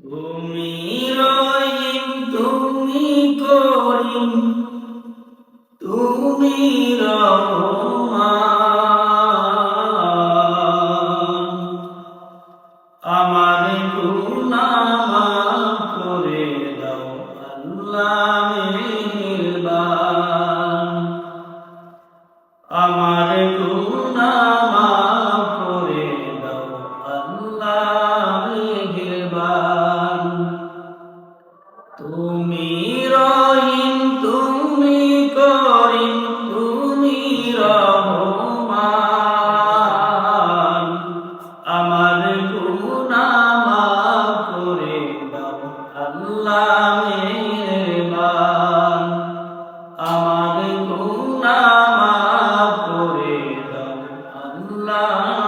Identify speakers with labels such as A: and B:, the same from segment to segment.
A: তুমি রহিম তুমি করিম তুমি আমার গুণা করে দাও আল্লাহ আমার গুণা আমার গুণা করে দাও আল্লাহ।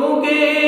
A: মুখে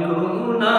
A: করুণা